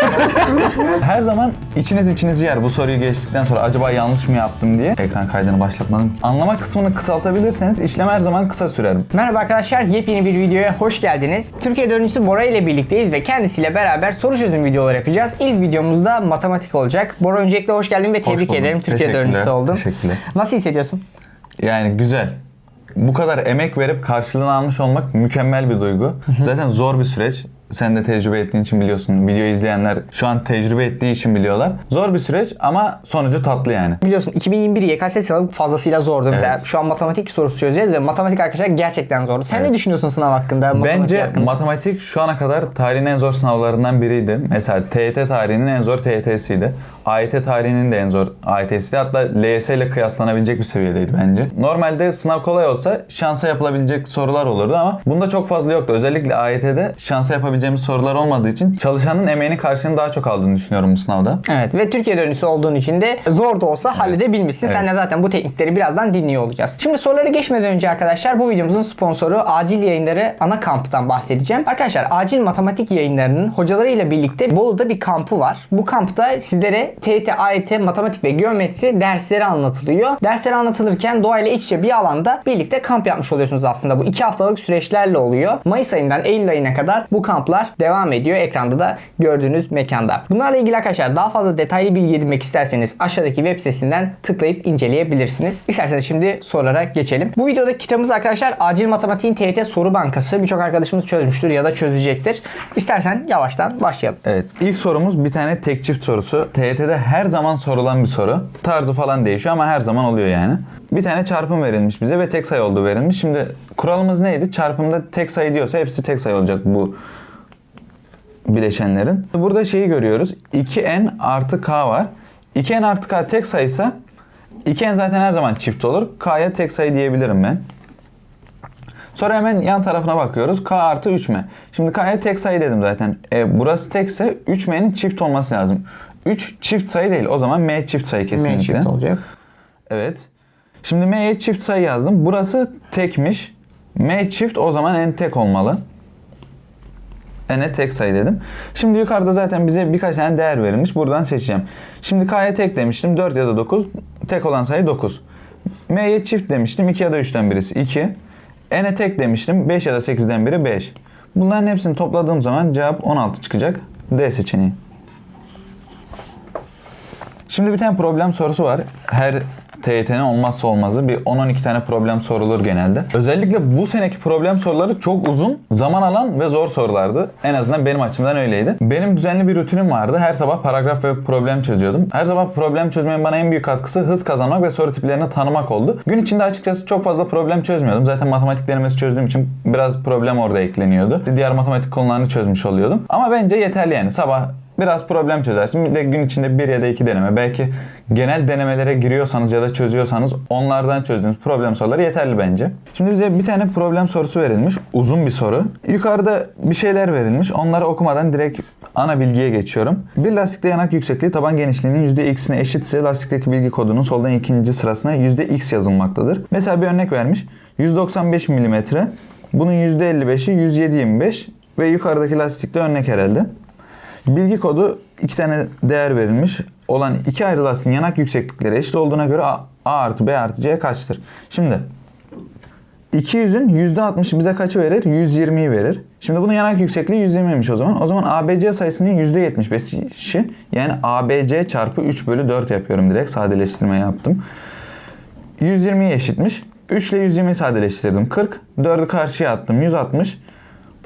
Her zaman içiniz içinizi yer bu soruyu geçtikten sonra acaba yanlış mı yaptım diye ekran kaydını başlatmadım. Anlama kısmını kısaltabilirseniz işlem her zaman kısa sürer. Merhaba arkadaşlar, yepyeni bir videoya hoş geldiniz. Türkiye dördüncüsü Bora ile birlikteyiz ve kendisiyle beraber soru çözüm videoları yapacağız. İlk videomuzda matematik olacak. Bora öncelikle hoş geldin ve tebrik ederim. Türkiye dördüncüsü oldun. teşekkürler. Nasıl hissediyorsun? Yani güzel. Bu kadar emek verip karşılığını almış olmak mükemmel bir duygu. Zaten zor bir süreç. Sen de tecrübe ettiğin için biliyorsun. Video izleyenler şu an tecrübe ettiği için biliyorlar. Zor bir süreç ama sonucu tatlı yani. Biliyorsun 2021 YKS sınavı fazlasıyla zordu. Mesela Evet. şu an matematik sorusu çözeceğiz ve matematik arkadaşlar gerçekten zordu. Sen ne düşünüyorsun sınav hakkında? matematik Bence hakkında? matematik şu ana kadar tarihin en zor sınavlarından biriydi. Mesela TYT tarihinin en zor TYT'siydi. AYT tarihinin de en zor AYT'siydi. Hatta LYS ile kıyaslanabilecek bir seviyedeydi bence. Normalde sınav kolay olsa şansa yapılabilecek sorular olurdu ama bunda çok fazla yoktu. Özellikle AYT'de şansa yapabileceğimiz sorular olmadığı için çalışanın emeğinin karşılığını daha çok aldığını düşünüyorum bu sınavda. Evet ve Türkiye dördüncüsü olduğun için de zor da olsa halledebilmişsin. Evet. Sen de zaten bu teknikleri birazdan dinliyor olacağız. Şimdi soruları geçmeden önce arkadaşlar bu videomuzun sponsoru Acil Yayınları ana kamptan bahsedeceğim. Arkadaşlar Acil Matematik Yayınları'nın hocalarıyla birlikte Bolu'da bir kampı var. Bu kampta sizlere TYT, AYT, matematik ve geometri dersleri anlatılıyor. Dersleri anlatılırken doğayla iç içe bir alanda birlikte kamp yapmış oluyorsunuz aslında. Bu iki haftalık süreçlerle oluyor. Mayıs ayından Eylül ayına kadar bu kamplar devam ediyor. Ekranda da gördüğünüz mekanda. Bunlarla ilgili arkadaşlar daha fazla detaylı bilgi edinmek isterseniz aşağıdaki web sitesinden tıklayıp inceleyebilirsiniz. İsterseniz şimdi sorulara geçelim. Bu videoda kitabımız arkadaşlar Acil Matematiğin TYT Soru Bankası. Birçok arkadaşımız çözmüştür ya da çözecektir. İstersen yavaştan başlayalım. Evet ilk sorumuz bir tane tek çift sorusu. TYT'de her zaman sorulan bir soru. Tarzı falan değişiyor ama her zaman oluyor yani. Bir tane çarpım verilmiş bize ve tek sayı olduğu verilmiş. Şimdi kuralımız neydi? Çarpımda tek sayı diyorsa hepsi tek sayı olacak bu bileşenlerin. Burada şeyi görüyoruz. 2n artı k var. 2n artı k tek sayıysa 2n zaten her zaman çift olur. K'ya tek sayı diyebilirim ben. Sonra hemen yan tarafına bakıyoruz. K artı 3m. Şimdi K'ya tek sayı dedim zaten. E, burası tekse 3m'nin çift olması lazım. 3 çift sayı değil. O zaman m çift sayı kesinlikle. M çift olacak. Evet. Şimdi m'ye çift sayı yazdım. Burası tekmiş. m çift o zaman n tek olmalı. N'e tek sayı dedim. Şimdi yukarıda zaten bize birkaç tane değer verilmiş. Buradan seçeceğim. Şimdi k'ya tek demiştim. 4 ya da 9. Tek olan sayı 9. m'ye çift demiştim. 2 ya da 3'ten birisi 2. n'e tek demiştim. 5 ya da 8'den biri 5. Bunların hepsini topladığım zaman cevap 16 çıkacak. D seçeneği. Şimdi bir tane problem sorusu var. Her TYT'nin olmazsa olmazı bir 10-12 tane problem sorulur genelde. Özellikle bu seneki problem soruları çok uzun, zaman alan ve zor sorulardı. En azından benim açımdan öyleydi. Benim düzenli bir rutinim vardı. Her sabah paragraf ve problem çözüyordum. Her sabah problem çözmenin bana en büyük katkısı hız kazanmak ve soru tiplerini tanımak oldu. Gün içinde açıkçası çok fazla problem çözmüyordum. Zaten matematik denemesi çözdüğüm için biraz problem orada ekleniyordu. Diğer matematik konularını çözmüş oluyordum. Ama bence yeterli yani. Sabah Biraz problem çözersin. Bir de gün içinde bir ya da iki deneme. Belki genel denemelere giriyorsanız ya da çözüyorsanız onlardan çözdüğünüz problem soruları yeterli bence. Şimdi bize bir tane problem sorusu verilmiş. Uzun bir soru. Yukarıda bir şeyler verilmiş. Onları okumadan direkt ana bilgiye geçiyorum. Bir lastikte yanak yüksekliği taban genişliğinin %x'ine eşitse lastikteki bilgi kodunun soldan ikinci sırasına %x yazılmaktadır. Mesela bir örnek vermiş. 195 mm. Bunun %55'i 107.25 ve yukarıdaki lastikte örnek herhalde. Bilgi kodu iki tane değer verilmiş olan iki ayrı lastiğin yanak yükseklikleri eşit olduğuna göre A, A artı B artı C kaçtır? Şimdi 200'ün %60'ı bize kaçı verir? 120'yi verir. Şimdi bunun yanak yüksekliği 120'ymiş o zaman. O zaman ABC sayısının %75'i yani ABC çarpı 3 bölü 4 yapıyorum direkt. Sadeleştirme yaptım. 120'ye eşitmiş. 3 ile 120'yi sadeleştirdim. 40. 4'ü karşıya attım. 160.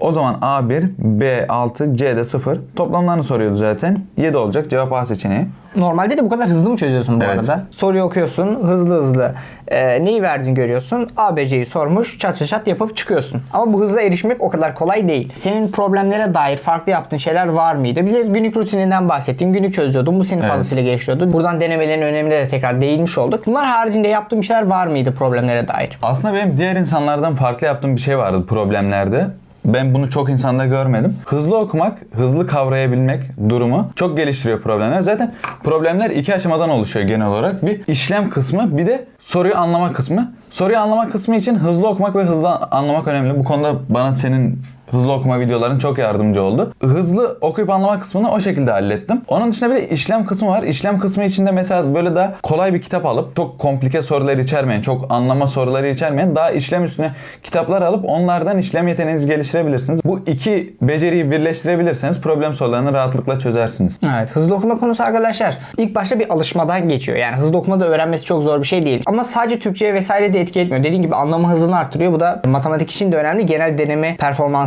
O zaman A1, B6, C'de 0. Toplamlarını soruyordu zaten. 7 olacak. Cevap A seçeneği. Normalde de bu kadar hızlı mı çözüyorsun bu Evet. arada? Soruyu okuyorsun hızlı hızlı. Ee, neyi verdiğini görüyorsun. ABC'yi sormuş çat çat çat yapıp çıkıyorsun. Ama bu hızla erişmek o kadar kolay değil. Senin problemlere dair farklı yaptığın şeyler var mıydı? Bize günlük rutininden bahsettin. Günlük çözüyordun. Bu seni fazlasıyla geliştiriyordu. Buradan denemelerin önemine de tekrar değinmiş olduk. Bunlar haricinde yaptığın bir şeyler var mıydı problemlere dair? Aslında benim diğer insanlardan farklı yaptığım bir şey vardı problemlerde. Ben bunu çok insanda görmedim. Hızlı okumak, hızlı kavrayabilmek durumu çok geliştiriyor problemler. Zaten problemler iki aşamadan oluşuyor genel olarak. Bir işlem kısmı, bir de soruyu anlama kısmı. Soruyu anlama kısmı için hızlı okumak ve hızlı anlamak önemli. Bu konuda bana senin hızlı okuma videoların çok yardımcı oldu. Hızlı okuyup anlama kısmını o şekilde hallettim. Onun dışında bir de işlem kısmı var. İşlem kısmı içinde mesela böyle daha kolay bir kitap alıp çok komplike soruları içermeyen, çok anlama soruları içermeyen daha işlem üstüne kitaplar alıp onlardan işlem yeteneğinizi geliştirebilirsiniz. Bu iki beceriyi birleştirebilirseniz problem sorularını rahatlıkla çözersiniz. Evet hızlı okuma konusu arkadaşlar ilk başta bir alışmadan geçiyor. Yani hızlı okuma da öğrenmesi çok zor bir şey değil. Ama sadece Türkçe'ye vesaire de etki etmiyor. Dediğim gibi anlama hızını arttırıyor. Bu da matematik için de önemli. Genel deneme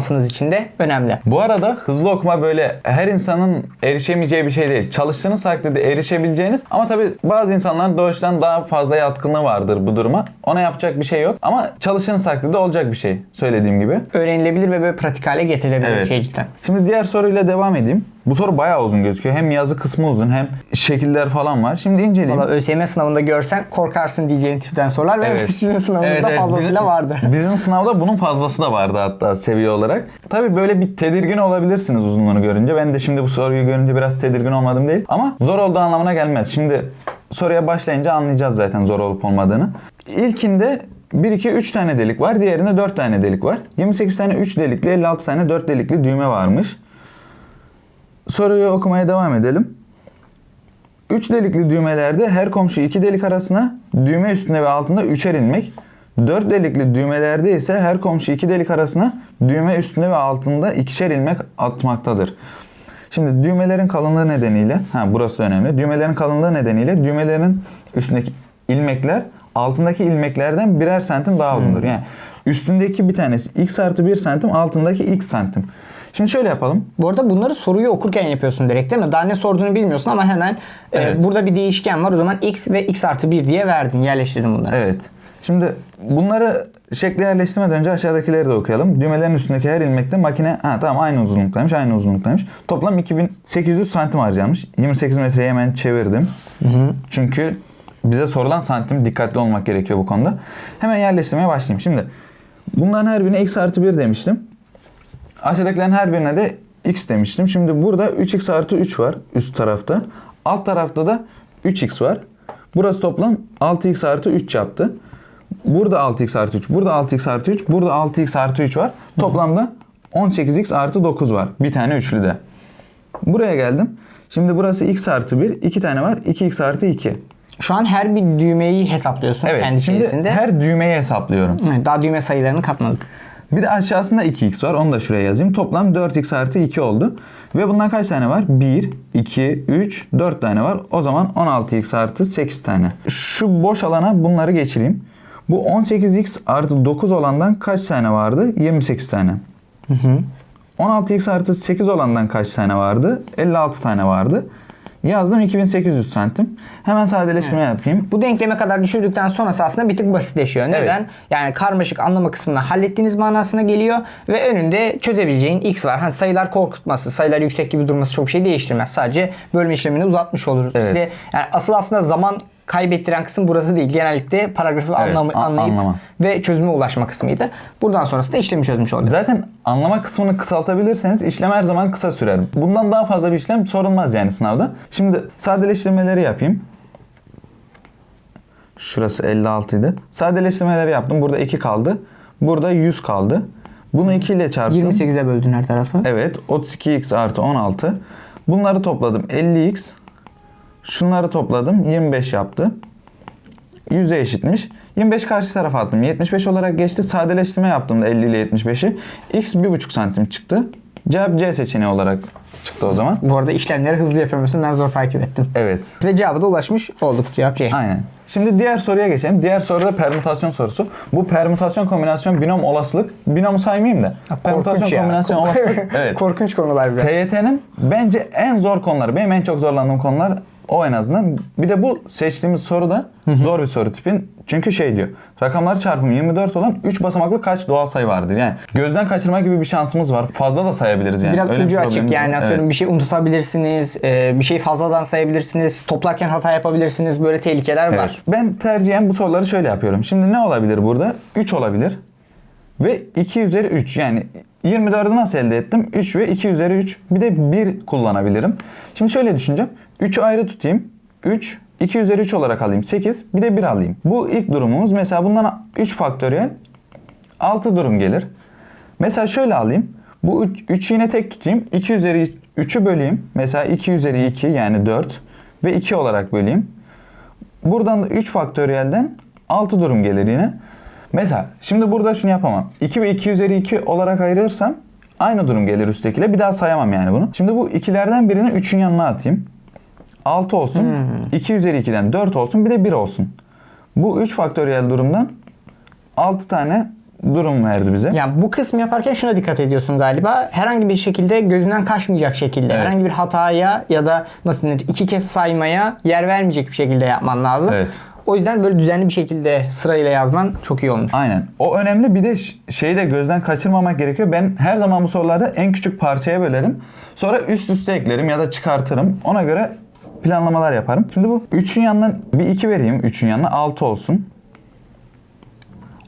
performansınız için de önemli. Bu arada hızlı okuma böyle her insanın erişemeyeceği bir şey değil. Çalıştığınız takdirde erişebileceğiniz ama tabii bazı insanların doğuştan daha fazla yatkınlığı vardır bu duruma. Ona yapacak bir şey yok ama çalıştığınız takdirde olacak bir şey söylediğim gibi. Öğrenilebilir ve böyle pratik hale getirilebilir bir şey cidden. Şimdi diğer soruyla devam edeyim. Bu soru bayağı uzun gözüküyor. Hem yazı kısmı uzun hem şekiller falan var. Şimdi inceleyeyim. Valla ÖSYM sınavında görsen korkarsın diyeceğin tipten sorular ve sizin sınavınızda Evet, evet. fazlasıyla Bizim- vardı. Bizim sınavda bunun fazlası da vardı hatta seviye olarak. Tabii böyle bir tedirgin olabilirsiniz uzunluğunu görünce. Ben de şimdi bu soruyu görünce biraz tedirgin olmadım değil. Ama zor olduğu anlamına gelmez. Şimdi soruya başlayınca anlayacağız zaten zor olup olmadığını. İlkinde 1, 2, 3 tane delik var. Diğerinde 4 tane delik var. 28 tane 3 delikli, 56 tane 4 delikli düğme varmış. Soruyu okumaya devam edelim. 3 delikli düğmelerde her komşu 2 delik arasına düğme üstünde ve altında üçer ilmek. 4 delikli düğmelerde ise her komşu 2 delik arasına düğme üstünde ve altında ikişer ilmek atmaktadır. Şimdi düğmelerin kalınlığı nedeniyle, ha burası önemli. Düğmelerin kalınlığı nedeniyle düğmelerin üstündeki ilmekler altındaki ilmeklerden birer santim daha uzundur. Yani üstündeki bir tanesi x artı 1 santim, altındaki x santim. Şimdi şöyle yapalım. Bu arada bunları soruyu okurken yapıyorsun direkt değil mi? Daha ne sorduğunu bilmiyorsun ama hemen e, Evet. burada bir değişken var. O zaman x ve x artı 1 diye verdin. Yerleştirdin bunları. Evet. Şimdi bunları şekle yerleştirmeden önce aşağıdakileri de okuyalım. Düğmelerin üstündeki her ilmekte makine ha tamam aynı uzunluktaymış, aynı uzunluktaymış. Toplam 2800 santim harcamış. 28 metreyi hemen çevirdim. Çünkü bize sorulan santim dikkatli olmak gerekiyor bu konuda. Hemen yerleştirmeye başlayayım. Şimdi bunların her birine x artı 1 demiştim. Aşağıdakilerin her birine de x demiştim. Şimdi burada 3x artı 3 var üst tarafta. Alt tarafta da 3x var. Burası toplam 6x artı 3 yaptı. Burada 6x artı 3, burada 6x artı 3, burada 6x artı 3 var. Toplamda 18x artı 9 var. Bir tane üçlüde. Buraya geldim. Şimdi burası x artı 1, 2 tane var. 2x artı 2. Şu an her bir düğmeyi hesaplıyorsun Evet, kendi şimdi içerisinde. her düğmeyi hesaplıyorum. Evet, Daha düğme sayılarını katmadık. Bir de aşağısında 2x var. Onu da şuraya yazayım. Toplam 4x artı 2 oldu. Ve bundan kaç tane var? 1, 2, 3, 4 tane var. O zaman 16x artı 8 tane. Şu boş alana bunları geçireyim. Bu 18x artı 9 olandan kaç tane vardı? 28 tane. 16x artı 8 olandan kaç tane vardı? 56 tane vardı. Yazdım 2800 santim. Hemen sadeleştirme yapayım. Bu denkleme kadar düşürdükten sonrası aslında bir tık basitleşiyor. Neden? Yani karmaşık anlama kısmını hallettiğiniz manasına geliyor ve önünde çözebileceğin x var. Hani sayılar korkutması, sayılar yüksek gibi durması çok bir şey değiştirmez. Sadece bölme işlemini uzatmış oluruz. Evet. Size yani asıl aslında zaman kaybettiren kısım burası değil. Genellikle paragrafı Evet, anlam- anlayıp anlama. ve çözüme ulaşma kısmıydı. Buradan sonrası da işlemi çözmüş olacak. Zaten anlama kısmını kısaltabilirseniz işlem her zaman kısa sürer. Bundan daha fazla bir işlem sorulmaz yani sınavda. Şimdi sadeleştirmeleri yapayım. Şurası 56 idi. Sadeleştirmeleri yaptım. Burada 2 kaldı. Burada 100 kaldı. Bunu 2 ile çarptım. 28'e böldün her tarafı. Evet. 32x artı 16. Bunları topladım. 50x. Şunları topladım. 25 yaptı. 100'e eşitmiş. 25 karşı tarafa attım. 75 olarak geçti. Sadeleştirme yaptığımda 50 ile 75'i. X 1,5 santim çıktı. Cevap C seçeneği olarak çıktı o zaman. Bu arada işlemleri hızlı yapıyormuşsun. Ben zor takip ettim. Evet. Ve cevaba da ulaşmış olduk. Cevap C. Aynen. Şimdi diğer soruya geçelim. Diğer soruda permütasyon sorusu. Bu permütasyon kombinasyon binom olasılık. Binomu saymayayım da. Permütasyon Korkunç ya. kombinasyon olasılık. Evet. Korkunç konular biraz. TYT'nin bence en zor konuları, benim en çok zorlandığım konular o en azından. Bir de bu seçtiğimiz soru da zor bir soru tipin. Çünkü şey diyor. Rakamları çarpımı 24 olan 3 basamaklı kaç doğal sayı vardır? Yani gözden kaçırma gibi bir şansımız var. Fazla da sayabiliriz yani. Biraz Öyle bir ucu açık problemimiz yani var. atıyorum Evet. bir şey unutabilirsiniz, e, bir şey fazladan sayabilirsiniz, toplarken hata yapabilirsiniz. Böyle tehlikeler var. Evet. Ben tercihen bu soruları şöyle yapıyorum. Şimdi ne olabilir burada? 3 olabilir. Ve 2 üzeri 3 yani 24'ü nasıl elde ettim? 3 ve 2 üzeri 3. Bir de 1 kullanabilirim. Şimdi şöyle düşüneceğim. 3'ü ayrı tutayım. 3, 2 üzeri 3 olarak alayım. 8, bir de 1 alayım. Bu ilk durumumuz. Mesela bundan 3 faktöriyel 6 durum gelir. Mesela şöyle alayım. Bu 3 yine tek tutayım. 2 üzeri 3'ü böleyim. Mesela 2 üzeri 2 yani 4 ve 2 olarak böleyim. Buradan da 3 faktöriyelden 6 durum gelir yine. Mesela şimdi burada şunu yapamam. 2 ve 2 üzeri 2 olarak ayırırsam aynı durum gelir üsttekiyle. Bir daha sayamam yani bunu. Şimdi bu ikilerden birini 3'ün yanına atayım. 6 olsun. 2 üzeri 2'den 4 olsun. Bir de 1 olsun. Bu 3 faktöriyel durumdan 6 tane durum verdi bize. Yani bu kısmı yaparken şuna dikkat ediyorsun galiba. Herhangi bir şekilde gözünden kaçmayacak şekilde, Evet. herhangi bir hataya ya da nasıl denir iki kez saymaya yer vermeyecek bir şekilde yapman lazım. Evet. O yüzden böyle düzenli bir şekilde sırayla yazman çok iyi olmuş. Aynen. O önemli. Bir de şeyi de gözden kaçırmamak gerekiyor. Ben her zaman bu sorularda en küçük parçaya bölerim. Sonra üst üste eklerim ya da çıkartırım. Ona göre planlamalar yaparım. Şimdi bu 3'ün yanına bir 2 vereyim. 3'ün yanına 6 olsun.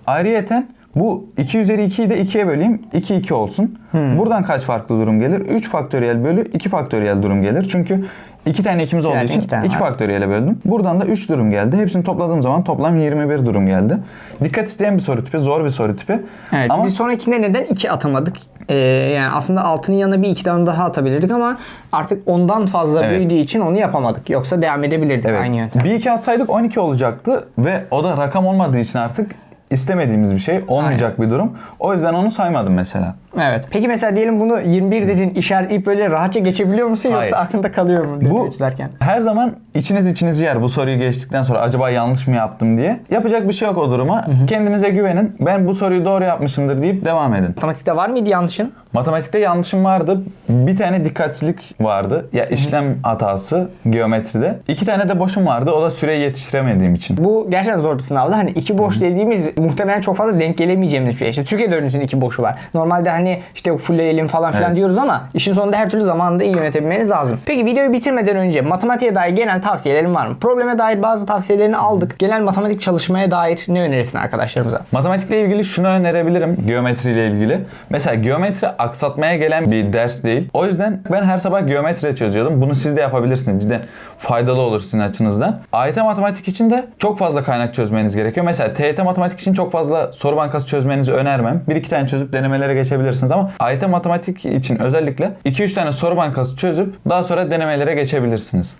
Ayrıyeten bu 2 üzeri 2'yi de 2'ye böleyim. 2 2 olsun. Buradan kaç farklı durum gelir? 3 faktöriyel bölü 2 faktöriyel durum gelir. Çünkü iki tane ikimiz olduğu Yani için iki tane 2 var. faktöriyele böldüm. Buradan da 3 durum geldi. Hepsini topladığım zaman toplam 21 durum geldi. Dikkat isteyen bir soru tipi, zor bir soru tipi. Evet. Ama Bir sonrakinde neden 2 atamadık? Ee, yani aslında altının yanına bir iki tane daha atabilirdik ama artık ondan fazla Evet. büyüdüğü için onu yapamadık. Yoksa devam edebilirdik evet, aynı yöntem. bir iki atsaydık 12 olacaktı ve o da rakam olmadığı için artık istemediğimiz bir şey olmayacak bir durum. O yüzden onu saymadım mesela. Evet. Peki mesela diyelim bunu 21 dedin işaretleyip böyle rahatça geçebiliyor musun yoksa Hayır. aklında kalıyor mu? Bu çizerken. her zaman içiniz içinizi yer bu soruyu geçtikten sonra acaba yanlış mı yaptım diye. Yapacak bir şey yok o duruma. Kendinize güvenin. Ben bu soruyu doğru yapmışımdır deyip devam edin. Matematikte var mıydı yanlışın? Matematikte yanlışım vardı. Bir tane dikkatsizlik vardı. Ya işlem hatası geometride. İki tane de boşum vardı. O da süreyi yetiştiremediğim için. Bu gerçekten zor bir sınavdı. Hani iki boş dediğimiz muhtemelen çok fazla denk gelemeyeceğimiz bir şey. İşte Türkiye öğrencisinin iki boşu var. Normalde hani işte fullleyelim falan filan Evet. diyoruz ama işin sonunda her türlü zamanında iyi yönetebilmeniz lazım. Peki videoyu bitirmeden önce matematiğe dair genel tavsiyelerin var mı? Probleme dair bazı tavsiyelerini aldık. Genel matematik çalışmaya dair ne önerirsin arkadaşlarımıza? Matematikle ilgili şunu önerebilirim. Geometriyle ilgili. Mesela geometri aksatmaya gelen bir ders değil. O yüzden ben her sabah geometri çözüyordum. Bunu siz de yapabilirsiniz. Cidden faydalı olur sizin açınızdan. AYT matematik için de çok fazla kaynak çözmeniz gerekiyor. Mesela TYT matematik için çok fazla soru bankası çözmenizi önermem. Bir iki tane çözüp denemelere geçebilirsiniz ama AYT matematik için özellikle 2-3 tane soru bankası çözüp daha sonra denemelere geçebilirsiniz.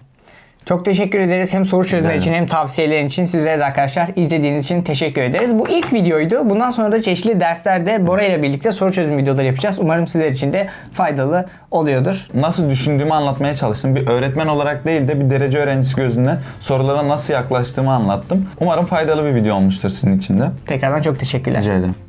Çok teşekkür ederiz hem soru çözme için hem tavsiyelerin için sizlere de arkadaşlar izlediğiniz için teşekkür ederiz. Bu ilk videoydu. Bundan sonra da çeşitli derslerde Bora ile birlikte soru çözüm videoları yapacağız. Umarım sizler için de faydalı oluyordur. Nasıl düşündüğümü anlatmaya çalıştım. Bir öğretmen olarak değil de bir derece öğrencisi gözünden sorulara nasıl yaklaştığımı anlattım. Umarım faydalı bir video olmuştur sizin için de. Tekrardan çok teşekkürler. Rica ederim.